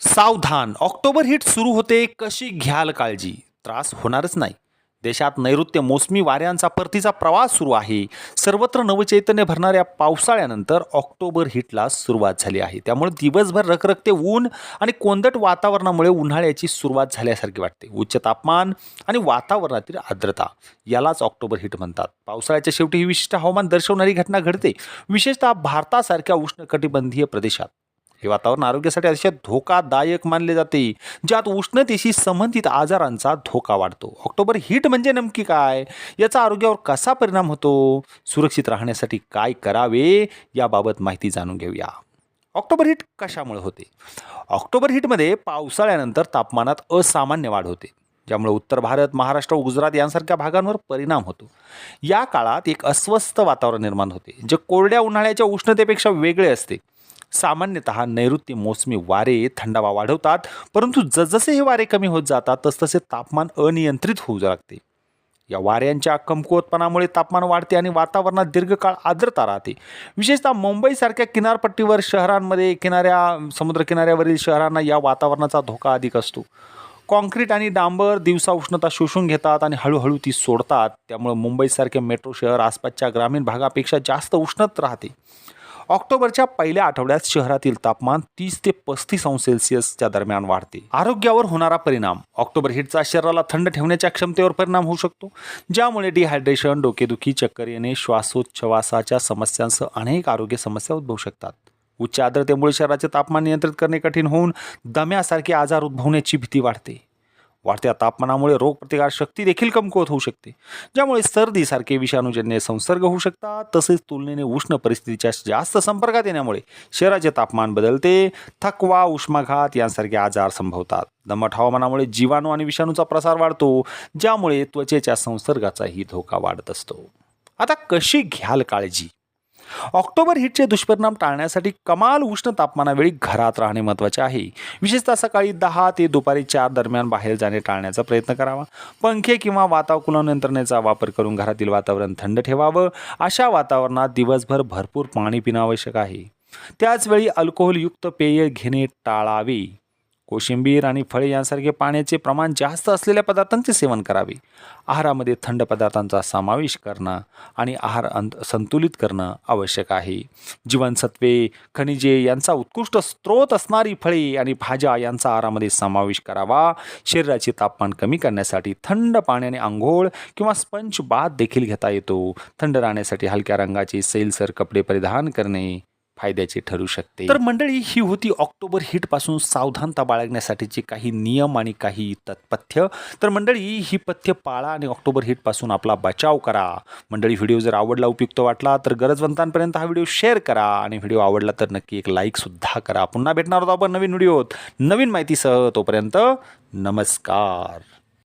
सावधान. October hit सुरू होते कशी घ्याल काळजी? त्रास होणारच नाही. देशात नैऋत्य मोसमी वाऱ्यांचा परतीचा प्रवास सुरू आहे. सर्वत्र नवचैतन्य भरणाऱ्या पावसाळ्यानंतर ऑक्टोबर हिटला सुरुवात झाली आहे. त्यामुळे दिवसभर रखरखते ऊन आणि कोंदट वातावरणामुळे उन्हाळ्याची सुरुवात झाल्यासारखी वाटते. उच्च तापमान आणि वातावरणातील आर्द्रता यालाच ऑक्टोबर हिट म्हणतात. पावसाळ्याच्या शेवटी ही विशिष्ट हवामान दर्शवणारी घटना घडते. विशेषतः भारतासारख्या उष्णकटिबंधीय प्रदेशात. हे वातावरण आरोग्यासाठी अतिशय धोकादायक मानले जाते ज्यात उष्णतेशी संबंधित आजारांचा धोका वाढतो. ऑक्टोबर हीट म्हणजे नेमकी काय? याचा आरोग्यावर कसा परिणाम होतो? सुरक्षित राहण्यासाठी काय करावे? याबाबत माहिती जाणून घेऊया. ऑक्टोबर हीट कशामुळे होते? ऑक्टोबर हीटमध्ये पावसाळ्यानंतर तापमानात असामान्य वाढ होते ज्यामुळे उत्तर भारत महाराष्ट्र गुजरात यांसारख्या भागांवर परिणाम होतो. या काळात एक अस्वस्थ वातावरण निर्माण होते जे कोरड्या उन्हाळ्याच्या उष्णतेपेक्षा वेगळे असते. सामान्यतः नैऋत्य मोसमी वारे थंडावा वाढवतात परंतु जसजसे हे वारे कमी होत जातात तसतसे तापमान अनियंत्रित होऊ लागते. या वाऱ्यांच्या कमकुवतपणामुळे तापमान वाढते आणि वातावरणात दीर्घकाळ आर्द्रता राहते. विशेषतः मुंबईसारख्या किनारपट्टीवर शहरांमध्ये किनाऱ्या समुद्रकिनाऱ्यावरील शहरांना या वातावरणाचा धोका अधिक असतो. कॉन्क्रीट आणि डांबर दिवसा उष्णता शोषून घेतात आणि हळूहळू ती सोडतात. त्यामुळे मुंबईसारखे मेट्रो शहर आसपासच्या ग्रामीण भागापेक्षा जास्त उष्णत राहते. ऑक्टोबरच्या पहिल्या आठवड्यात शहरातील तापमान तीस ते पस्तीस अंश सेल्सिअसच्या दरम्यान वाढते. आरोग्यावर होणारा परिणाम. ऑक्टोबर हिटचा शरीराला थंड ठेवण्याच्या क्षमतेवर परिणाम होऊ शकतो. ज्यामुळे डिहायड्रेशन डोकेदुखी चक्कर येणे श्वासोच्छवासाच्या समस्यांसह अनेक आरोग्य समस्या उद्भवू शकतात. उच्च आर्द्रतेमुळे शरीराचे तापमान नियंत्रित करणे कठीण होऊन दम्यासारखे आजार उद्भवण्याची भीती वाढते. वाढत्या तापमानामुळे रोगप्रतिकार शक्ती देखील कमकुवत होऊ शकते. ज्यामुळे सर्दीसारखे विषाणूजन्य संसर्ग होऊ शकतात तसेच तुलनेने उष्ण परिस्थितीच्या जास्त संपर्कात येण्यामुळे शरीराचे तापमान बदलते थकवा उष्माघात यांसारखे आजार संभवतात. दमट हवामानामुळे जीवाणू आणि विषाणूचा प्रसार वाढतो ज्यामुळे त्वचेच्या संसर्गाचाही धोका वाढत असतो. आता कशी घ्याल काळजी? ऑक्टोबर हिटचे दुष्परिणाम टाळण्यासाठी कमाल उष्ण तापमानावेळी घरात राहणे महत्त्वाचे आहे. विशेषतः सकाळी दहा ते दुपारी चार दरम्यान बाहेर जाणे टाळण्याचा प्रयत्न करावा. पंखे किंवा वातावरण यंत्रणेचा वापर करून घरातील वातावरण थंड ठेवावं. अशा वातावरणात दिवसभर भरपूर पाणी पिणं आवश्यक आहे. त्याचवेळी अल्कोहोलयुक्त पेय घेणे टाळावे. कोशिंबीर आणि फळे यांसारखे पाण्याचे प्रमाण जास्त असलेल्या पदार्थांचे सेवन करावे. आहारामध्ये थंड पदार्थांचा समावेश करणं आणि आहार अंत संतुलित करणं आवश्यक आहे. जीवनसत्वे खनिजे यांचा उत्कृष्ट स्रोत असणारी फळे आणि भाज्या यांचा आहारामध्ये समावेश करावा. शरीराचे तापमान कमी करण्यासाठी थंड पाण्याने आंघोळ किंवा स्पंज बाथ देखील घेता येतो. थंड राहण्यासाठी हलक्या रंगाचे सैलसर कपडे परिधान करणे. फायद्याचे ठरू शकते. तर मंडळी ही होती ऑक्टोबर हिटपासून सावधानता बाळगण्यासाठीचे काही नियम आणि काही तत्पथ्य. तर मंडळी ही पथ्य पाळा आणि ऑक्टोबर हिटपासून आपला बचाव करा. मंडळी व्हिडिओ जर आवडला उपयुक्त वाटला तर गरजवंतांपर्यंत हा व्हिडिओ शेअर करा आणि व्हिडिओ आवडला तर नक्की एक लाईक सुद्धा करा. पुन्हा भेटणार आहोत आपण नवीन व्हिडिओत. नवीन माहितीसह तोपर्यंत नमस्कार.